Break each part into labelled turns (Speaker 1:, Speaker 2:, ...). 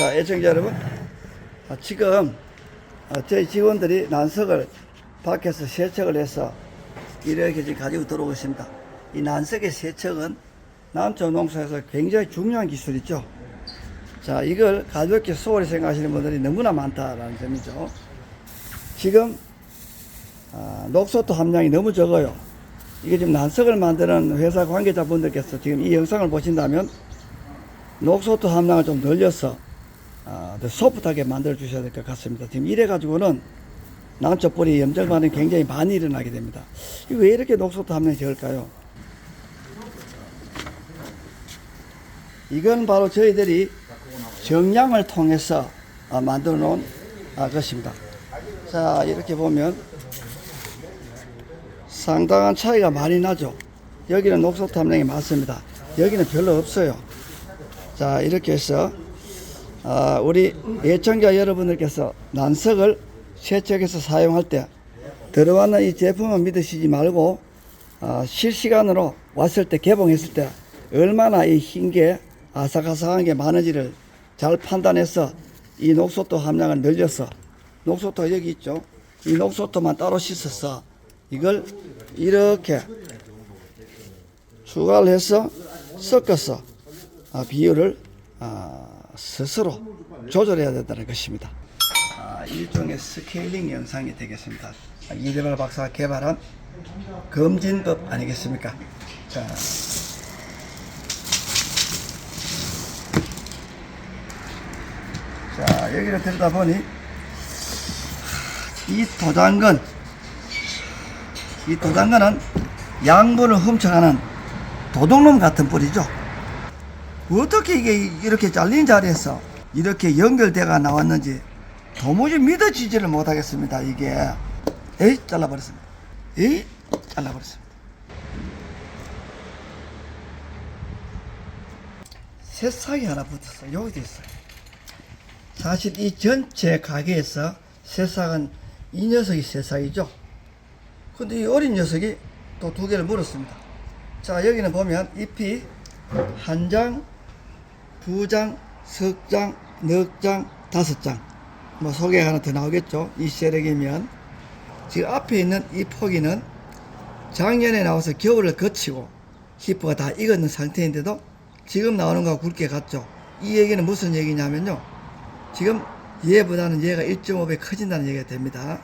Speaker 1: 자, 애청자 여러분. 아, 지금 아, 저희 직원들이 난석을 밖에서 세척을 해서 이렇게 지금 가지고 들어오고 있습니다. 이 난석의 세척은 남쪽 농사에서 굉장히 중요한 기술이죠. 자, 이걸 가볍게 소홀히 생각하시는 분들이 너무나 많다라는 점이죠. 지금 아, 녹소토 함량이 너무 적어요. 이게 지금 난석을 만드는 회사 관계자분들께서 지금 이 영상을 보신다면 녹소토 함량을 좀 늘려서 아, 더 소프트하게 만들어 주셔야 될 것 같습니다. 지금 이래 가지고는 남쪽 뿌리 염증 반응이 굉장히 많이 일어나게 됩니다. 이왜 이렇게 녹소토 함량이 적을까요? 이건 바로 저희들이 정량을 통해서 아, 만들어 놓은 아, 것입니다. 자, 이렇게 보면 상당한 차이가 많이 나죠. 여기는 녹소토 함량이 많습니다. 여기는 별로 없어요. 자, 이렇게 해서 아, 우리 예청자 여러분들께서 난석을 세척해서 사용할 때 들어왔는 이 제품을 믿으시지 말고 아, 실시간으로 왔을 때 개봉했을 때 얼마나 이 흰 게 아삭아삭한 게 많은지를 잘 판단해서 이 녹소토 함량을 늘려서 녹소토 여기 있죠. 이 녹소토만 따로 씻어서 이걸 이렇게 추가를 해서 섞어서 아, 비율을 아, 스스로 조절해야 된다는 것입니다. 아, 일종의 스케일링 영상이 되겠습니다. 아, 이대발 박사가 개발한 검진법 아니겠습니까? 자, 자 여기를 들여다 보니 이 도장건 이 도장건은 양분을 훔쳐가는 도둑놈 같은 뿌리죠. 어떻게 이게 이렇게 잘린 자리에서 이렇게 연결돼가 나왔는지 도무지 믿어지지를 못하겠습니다. 이게 에이 잘라버렸습니다. 에이 잘라버렸습니다. 새싹이 하나 붙었어. 여기도 있어요. 사실 이 전체 가게에서 새싹은 이 녀석이 새싹이죠. 근데 이 어린 녀석이 또 두 개를 물었습니다. 자, 여기는 보면 잎이 한 장, 두 장, 석 장, 넉 장, 다섯 장. 뭐 소개가 하나 더 나오겠죠. 이 세력이면. 지금 앞에 있는 이 포기는 작년에 나와서 겨울을 거치고 히프가 다 익었는 상태인데도 지금 나오는 거하고 굵게 같죠. 이 얘기는 무슨 얘기냐면요. 지금 얘보다는 얘가 1.5배 커진다는 얘기가 됩니다.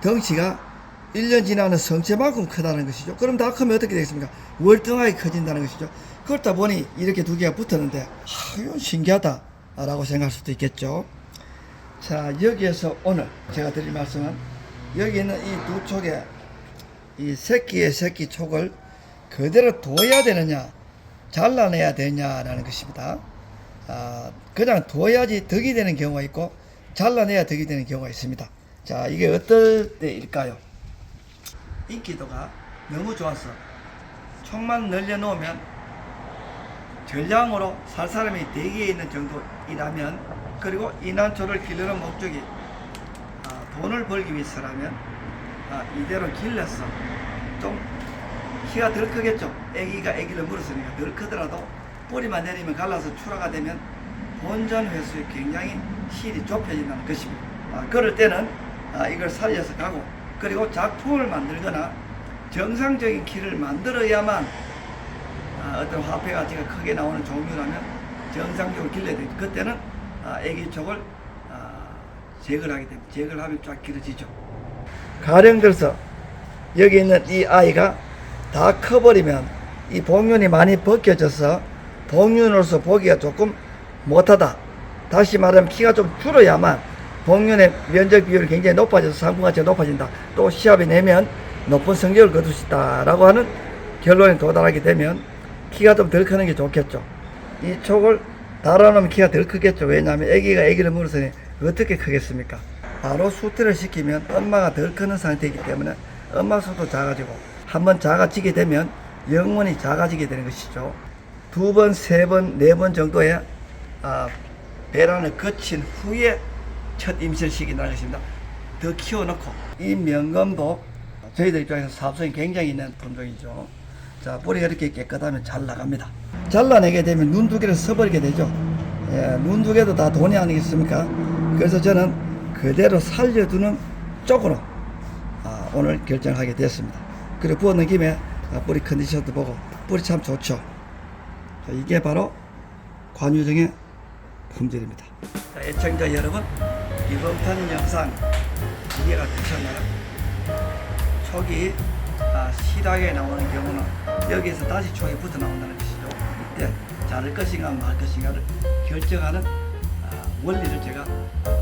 Speaker 1: 덩치가 1년 지나는 성체만큼 크다는 것이죠. 그럼 다 크면 어떻게 되겠습니까? 월등하게 커진다는 것이죠. 그렇다 보니 이렇게 두 개가 붙었는데, 하, 이건 신기하다. 라고 생각할 수도 있겠죠. 자, 여기에서 오늘 제가 드릴 말씀은 여기 있는 이 두 촉에 이 새끼의 새끼 촉을 그대로 둬야 되느냐, 잘라내야 되냐라는 것입니다. 아, 그냥 둬야지 덕이 되는 경우가 있고 잘라내야 덕이 되는 경우가 있습니다. 자, 이게 어떨 때일까요? 인기도가 너무 좋아서 촉만 늘려놓으면 전량으로 살 사람이 대기에 있는 정도이라면 그리고 이난초를 기르는 목적이 아, 돈을 벌기 위해서라면 아, 이대로 길러서 좀 키가 덜 크겠죠. 애기가 애기를 물었으니까 덜 크더라도 뿌리만 내리면 갈라서 출하가 되면 본전 회수에 굉장히 실이 좁혀진다는 것입니다. 아, 그럴 때는 아, 이걸 살려서 가고 그리고 작품을 만들거나 정상적인 키를 만들어야만 아, 어떤 화폐가 제가 크게 나오는 종류라면 정상적으로 길러야 됩니다. 그때는 아, 애기 촉을 아, 제거를 하게 됩니다. 제거를 하면 쫙 길어지죠. 가령 들어서 여기 있는 이 아이가 다 커버리면 이 복륜이 많이 벗겨져서 복륜으로서 보기가 조금 못하다. 다시 말하면 키가 좀 줄어야만 복륜의 면적 비율이 굉장히 높아져서 상품 가치가 높아진다. 또 시합에 내면 높은 성적을 거둘 수 있다라고 하는 결론에 도달하게 되면 키가 좀 덜 크는 게 좋겠죠. 이 촉을 달아놓으면 키가 덜 크겠죠. 왜냐하면 아기가 아기를 물었으니 어떻게 크겠습니까? 바로 수태를 시키면 엄마가 덜 크는 상태이기 때문에 엄마 수도 작아지고 한번 작아지게 되면 영원히 작아지게 되는 것이죠. 두 번, 세 번, 네 번 정도의 아, 배란을 거친 후에 첫 임실 시기라는 것입니다. 더 키워놓고 이 명검도 저희들 입장에서 사업성이 굉장히 있는 품종이죠. 자 뿌리가 이렇게 깨끗하면 잘 나갑니다. 잘라내게 되면 눈 두 개를 써버리게 되죠. 예, 눈 두 개도 다 돈이 아니겠습니까? 그래서 저는 그대로 살려두는 쪽으로 아, 오늘 결정하게 됐습니다. 그리고 부었는 김에 아, 뿌리 컨디션도 보고 뿌리 참 좋죠. 자, 이게 바로 관유정의 품질입니다. 자, 애청자 여러분, 이번 편 영상 이해가 되셨나요? 촉이 아, 실하게 나오는 경우는 여기에서 다시 붙어 나온다는 것이죠. 이때 자를 것인가 말 것인가를 결정하는 아, 원리를 제가 아,